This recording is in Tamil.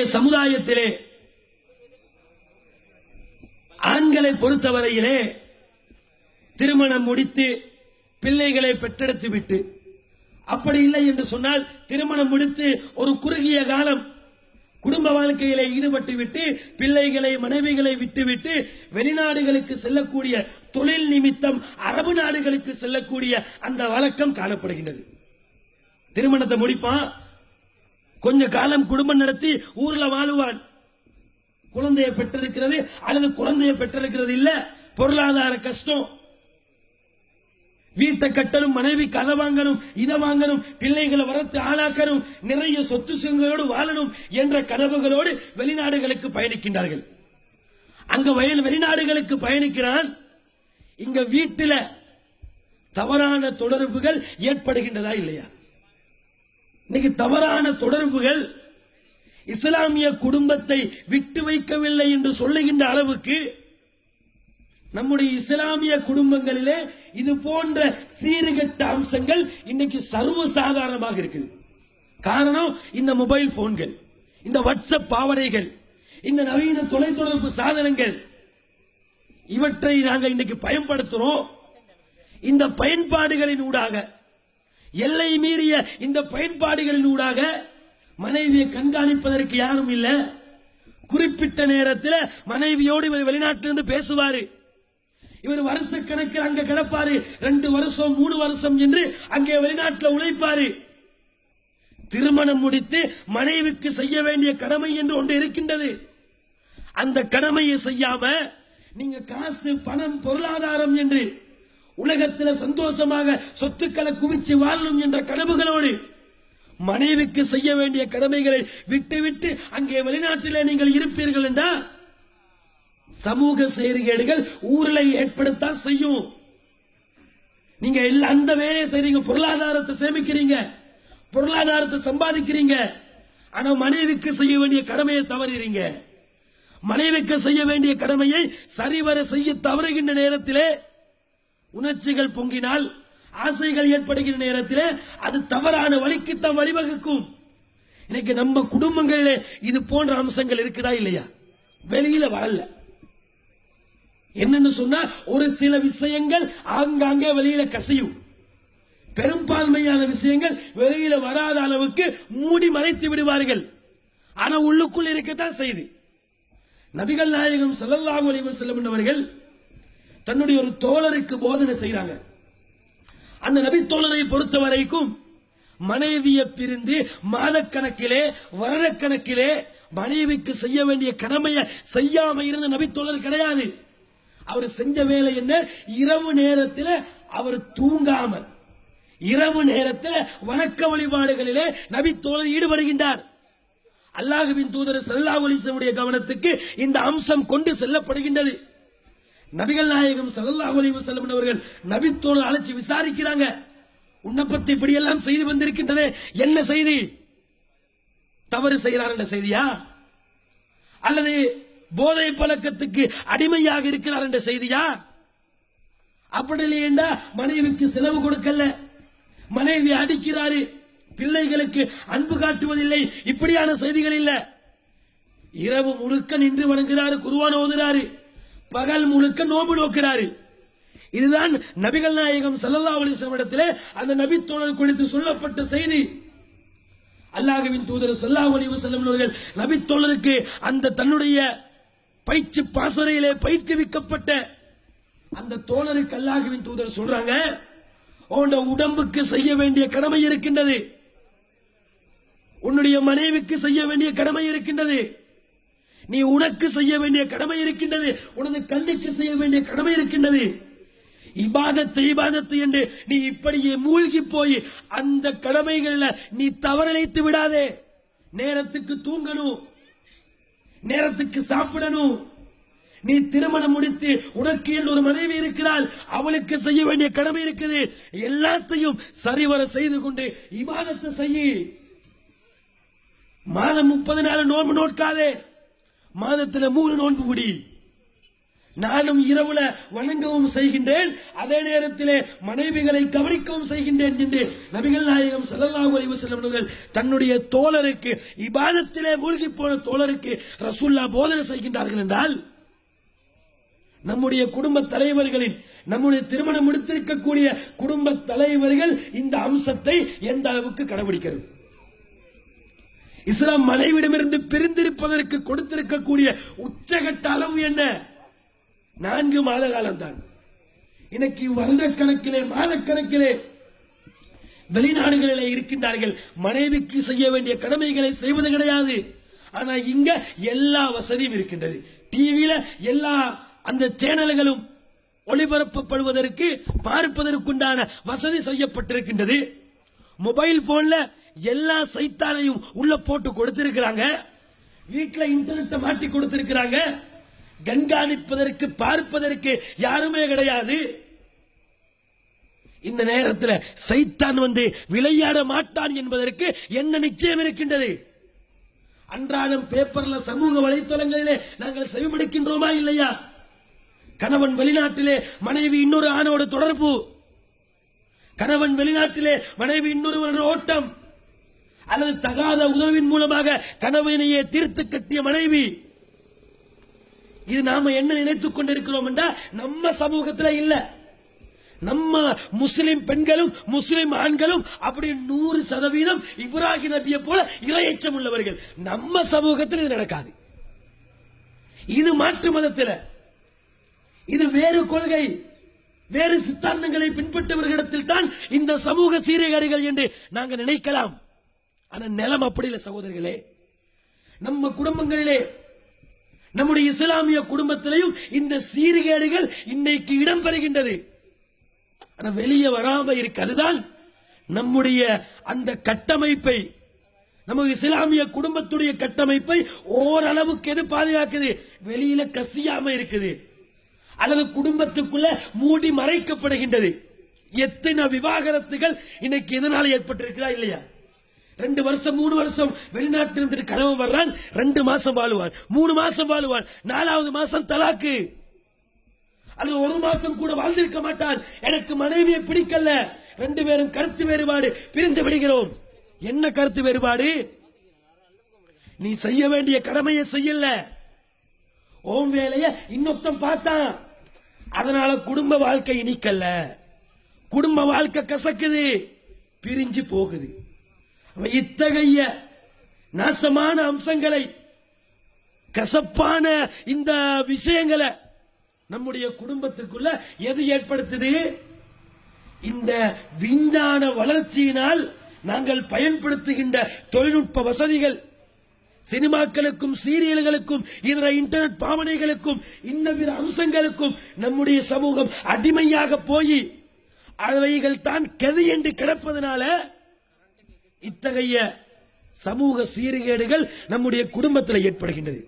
சமுதாயத்திலே ஆண்களை பொறுத்தவரையிலே திருமணம் முடித்து பிள்ளைகளை பெற்றெடுத்து விட்டு அப்படி இல்லை என்று சொன்னால் திருமணம் முடித்து ஒரு குறுகிய காலம் குடும்ப வாழ்க்கையிலே ஈடுபட்டு விட்டு பிள்ளைகளை மனைவிகளை விட்டுவிட்டு வெளிநாடுகளுக்கு செல்லக்கூடிய தொழில் நிமித்தம் அரபு நாடுகளுக்கு செல்லக்கூடிய அந்த வழக்கம் காணப்படுகின்றது. திருமணத்தை முடிப்பான் கொஞ்ச காலம் குடும்பம் நடத்தி ஊர்ல வாழுவான். குழந்தையை பெற்றிருக்கிறது அல்லது குழந்தையை பெற்றிருக்கிறது இல்ல பொருளாதார கஷ்டம். வீட்டை கட்டணும் மனைவி கதை வாங்கணும் இதை வாங்கணும் பிள்ளைகளை வளர்த்து ஆளாக்கணும் நிறைய சொத்து சுகங்களோடு வாழணும் என்ற கனவுகளோடு வெளிநாடுகளுக்கு பயணிக்கின்றார்கள். அங்க வயல் வெளிநாடுகளுக்கு பயணிக்கிறான். இங்க வீட்டில தவறான தொடர்புகள் ஏற்படுகின்றதா இல்லையா? இன்னைக்கு தவறான தொடர்புகள் இஸ்லாமிய குடும்பத்தை விட்டு வைக்கவில்லை என்று சொல்லுகின்ற அளவுக்கு நம்முடைய இஸ்லாமிய குடும்பங்களிலே இது போன்ற சீர்கெட்ட அம்சங்கள் இன்னைக்கு சர்வசாதாரணமாக இருக்குது. காரணம் இந்த மொபைல் போன்கள் இந்த வாட்ஸ்அப் பாவனைகள் இந்த நவீன தொலைத்தொடர்பு சாதனங்கள் இவற்றை நாங்கள் இன்னைக்கு பயன்படுத்துறோம். இந்த பயன்பாடுகளின் ஊடாக எல்லை மீறிய இந்த பயன்பாடுகளின் ஊடாக மனைவியை கண்காணிப்பதற்கு யாரும் இல்லை. குறிப்பிட்ட நேரத்தில் மனைவியோடு இவர் வெளிநாட்டிலிருந்து பேசுவாரு. இவர் வருஷ கணக்கில் அங்க கிடப்பாரு. ரெண்டு வருஷம் மூணு வருஷம் என்று அங்கே வெளிநாட்டில் உழைப்பாரு. திருமணம் முடித்து மனைவிக்கு செய்ய வேண்டிய கடமை என்று ஒன்று இருக்கின்றது. அந்த கடமையை செய்யாம நீங்க காசு பணம் பொருளாதாரம் என்று உலகத்தில் சந்தோஷமாக சொத்துக்களை குவிச்சு வாழணும் என்ற கனவுகளோடு மனைவிக்கு செய்ய வேண்டிய கடமைகளை விட்டுவிட்டு அங்கே வெளிநாட்டிலே நீங்கள் இருப்பீர்கள் என்றால் சமூக சீர்கேடுகள் ஊரில் ஏற்படுத்தான் செய்யும். நீங்க அந்த வேலையை செய்றீங்க பொருளாதாரத்தை சேமிக்கிறீங்க பொருளாதாரத்தை சம்பாதிக்கிறீங்க ஆனா மனைவிக்கு செய்ய வேண்டிய கடமையை தவறீங்க மனைவிக்கு செய்ய வேண்டிய கடமையை சரிவர செய்ய தவறுகின்ற நேரத்திலே உணர்ச்சிகள் பொங்கினால் ஆசைகள் ஏற்படுகின்ற நேரத்தில் அது தவறான வழிக்குத்தான் வழிவகுக்கும். இன்னைக்கு நம்ம குடும்பங்களில் இது போன்ற அம்சங்கள் இருக்குதா இல்லையா? வெளியில வரல. என்னன்னு சொன்னா ஒரு சில விஷயங்கள் ஆங்காங்கே வெளியில கசியும். பெரும்பான்மையான விஷயங்கள் வெளியில வராத அளவுக்கு மூடி மறைத்து விடுவார்கள். ஆனா உள்ளுக்குள் இருக்கத்தான் செய்து. நபிகள் நாயகம் ஸல்லல்லாஹு அலைஹி செல்லும் அவர்கள் தன்னுடைய ஒரு தோழருக்கு போதனை செய்யறாங்க அந்த நபி தோழரை பொறுத்த வரைக்கும் மனைவியை பிரிந்து மாதக்கணக்கிலே வருடக்கணக்கிலே மனைவிக்கு செய்ய வேண்டிய கடமையை செய்யாம இருந்த நபி தோழர் கிடையாது. அவர் செஞ்ச வேலை என்ன? இரவு நேரத்தில் அவர் தூங்காமல் இரவு நேரத்தில் வணக்க வழிபாடுகளிலே நபி தோழர் ஈடுபடுகின்றார். அல்லாஹுவின் தூதர் செல்லா ஒலிசனுடைய கவனத்துக்கு இந்த அம்சம் கொண்டு செல்லப்படுகின்றது. நபிகள் நாயகம் ஸல்லல்லாஹு அலி வசல்லம் அவர்கள் நபித்தோடு அழைச்சி விசாரிக்கிறாங்க. உன்னப்பத்தை இப்படியெல்லாம் செய்து வந்திருக்கின்றது. என்ன செய்தி? தவறு செய்கிறார் என்ற செய்தியா? அல்லது போதை பழக்கத்துக்கு அடிமையாக இருக்கிறார் என்ற செய்தியா? அப்படி இல்லையென்றா மனைவிக்கு செலவு கொடுக்கல. மனைவி அடிக்கிறாரு. பிள்ளைகளுக்கு அன்பு காட்டுவதில்லை. இப்படியான செய்திகள் இல்லை. இரவு முழுக்க நின்று வணங்குறாரு குருவான ஓதுறாரு. பகல் முழுக்க நோம்பு நோக்கிறாரு. இதுதான் நபிகள் நாயகம் சல்லல்லா அலைஹி இடத்திலே அந்த நபி தோழர் குறித்து சொல்லப்பட்ட செய்தி. அல்லாஹுவின் தூதர் சல்லா அலி வசல்லம் அவர்கள் நபி தோழருக்கு அந்த தன்னுடைய பயிற்சி பாசறையிலே பயிற்றுவிக்கப்பட்ட அந்த தோழருக்கு அல்லாஹுவின் தூதர் சொல்றாங்க உன்னோட உடம்புக்கு செய்ய வேண்டிய கடமை இருக்கின்றது. உன்னுடைய மனைவிக்கு செய்ய வேண்டிய கடமை இருக்கின்றது. நீ உனக்கு செய்ய வேண்டிய கடமை இருக்கின்றது. உனது கண்ணுக்கு செய்ய வேண்டிய கடமை இருக்கின்றது. இபாதத்து இபாதத்து என்று நீ இப்படியே மூழ்கி போய் அந்த கடமைகள்ல நீ தவறழைத்து விடாதே. நேரத்துக்கு தூங்கணும். நேரத்துக்கு சாப்பிடணும். நீ திருமணம் முடித்து உனக்கு என்று ஒரு மனைவி இருக்கிறாள்? அவளுக்கு செய்ய வேண்டிய கடமை இருக்குது. எல்லாத்தையும் சரிவர செய்து கொண்டு இபாதத்தை செய்ய. மாதம் முப்பது நாள் நோன்பு நோட்காதே. மாதத்துல மூணு நோன்பு முடி. நானும் இரவுல வணங்கவும் செய்கின்றேன். அதே நேரத்திலே மனைவிகளை கவனிக்கவும் செய்கின்றேன் என்று நபிகள் நாயகம் ஸல்லல்லாஹு அலைஹி வஸல்லம் தன்னுடைய தோழருக்கு இபாதத்திலே மூழ்கி போன தோழருக்கு ரசூல்லா போதனை செய்கின்றார்கள் என்றால் நம்முடைய குடும்ப தலைவர்களின் நம்முடைய திருமணம் முடித்திருக்கக்கூடிய குடும்ப தலைவர்கள் இந்த அம்சத்தை எந்த அளவுக்கு கடைபிடிக்கிறது? இஸ்லாம் மனைவிடமிருந்து பிரிந்திருப்பதற்கு கொடுத்திருக்கக்கூடிய உச்சகட்ட அளவு என்ன? நான்கு மாத காலம்தான். இன்னைக்கு வருட கணக்கிலே மாதக்கணக்கிலே வெளிநாடுகளிலே இருக்கின்றார்கள். மனைவிக்கு செய்ய வேண்டிய கடமைகளை செய்வது கிடையாது. ஆனா இங்க எல்லா வசதியும் இருக்கின்றது. டிவியில எல்லா அந்த சேனல்களும் ஒளிபரப்பப்படுவதற்கு பார்ப்பதற்குண்டான வசதி செய்யப்பட்டிருக்கின்றது. மொபைல் போன்ல எல்லா சைத்தானையும் உள்ள போட்டு கொடுத்திருக்கிறாங்க. வீட்டுல இன்டர்நெட்டை மாட்டி கொடுத்திருக்கிறாங்க. கண்காணிப்பதற்கு பார்ப்பதற்கு யாருமே கிடையாது. இந்த நேரத்தில் சைத்தான் வந்து விளையாட மாட்டான் என்பதற்கு என்ன நிச்சயம் இருக்கின்றது? அன்றாடம் பேப்பர்ல சமூக வலைத்தளங்களிலே நாங்கள் செவிமடுக்கின்றோமா இல்லையா? கணவன் வெளிநாட்டிலே மனைவி இன்னொரு ஆணோட தொடர்பு. கணவன் வெளிநாட்டிலே மனைவி இன்னொருவருடன் ஓட்டம். அல்லது தகாத உதவின் மூலமாக கணவனையே தீர்த்து கட்டிய மனைவி. இது நாம என்ன நினைத்துக் கொண்டிருக்கிறோம் என்றால் நம்ம சமூகத்தில் இல்ல. நம்ம முஸ்லிம் பெண்களும் முஸ்லிம் ஆண்களும் அப்படி நூறு சதவீதம் இப்ராஹிம் நபியை போல இரையச்சம் உள்ளவர்கள். நம்ம சமூகத்தில் இது நடக்காது. இது மாற்று மதத்தில். இது வேறு கொள்கை. வேறு சித்தாந்தங்களை பின்பற்றவர்களிடத்தில் தான் இந்த சமூக சீர்கேடுகள் என்று நாங்கள் நினைக்கலாம். ஆனா நிலம் அப்படி இல்லை சகோதரிகளே. நம்ம குடும்பங்களிலே நம்முடைய இஸ்லாமிய குடும்பத்திலையும் இந்த சீர்கேடுகள் இன்னைக்கு இடம்பெறுகின்றது. ஆனா வெளியே வராம இருக்கிறதுதான் நம்முடைய அந்த கட்டமைப்பை நம்ம இஸ்லாமிய குடும்பத்துடைய கட்டமைப்பை ஓரளவுக்கு எது பாதுகாக்குது? வெளியில கசியாம இருக்குது. அல்லது குடும்பத்துக்குள்ள மூடி மறைக்கப்படுகின்றது. எத்தனை விவாகரத்துகள் இன்னைக்கு எதனால ஏற்பட்டிருக்குதா இல்லையா? ரெண்டு வருஷம் மூணு வருஷம் வெளிநாட்டில் இருந்துட்டு கனவு வர்றான் ரெண்டு மாசம் வாழுவான் மூணு மாசம் வாழுவான் நாலாவது மாசம் தலாக்கு. அல்லது ஒரு மாசம் கூட வாழ்ந்திருக்க மாட்டான். எனக்கு மனைவியை பிடிக்கல. ரெண்டு பேரும் கருத்து வேறுபாடு பிரிந்து விடுகிறோம். என்ன கருத்து வேறுபாடு? நீ செய்ய வேண்டிய கடமையை செய்யல. ஓம் வேலைய இன்னொருத்தன் பார்த்தான். அதனால குடும்ப வாழ்க்கை இனிக்கல்ல. குடும்ப வாழ்க்கை கசக்குது. பிரிஞ்சு போகுது. இத்தகைய நாசமான அம்சங்களை கசப்பான இந்த விஷயங்களை நம்முடைய குடும்பத்துக்குள்ள எது ஏற்படுத்துது? இந்த விஞ்ஞான வளர்ச்சியினால் நாங்கள் பயன்படுத்துகின்ற தொழில்நுட்ப வசதிகள் சினிமாக்களுக்கும் சீரியல்களுக்கும் இதர இன்டர்நெட் பாவனைகளுக்கும் இன்னவித அம்சங்களுக்கும் நம்முடைய சமூகம் அடிமையாக போய் அவைகள் தான் கதி என்று கிடப்பதனால இத்தகைய சமூக சீர்கேடுகள் நம்முடைய குடும்பத்தில் ஏற்படுகின்றது.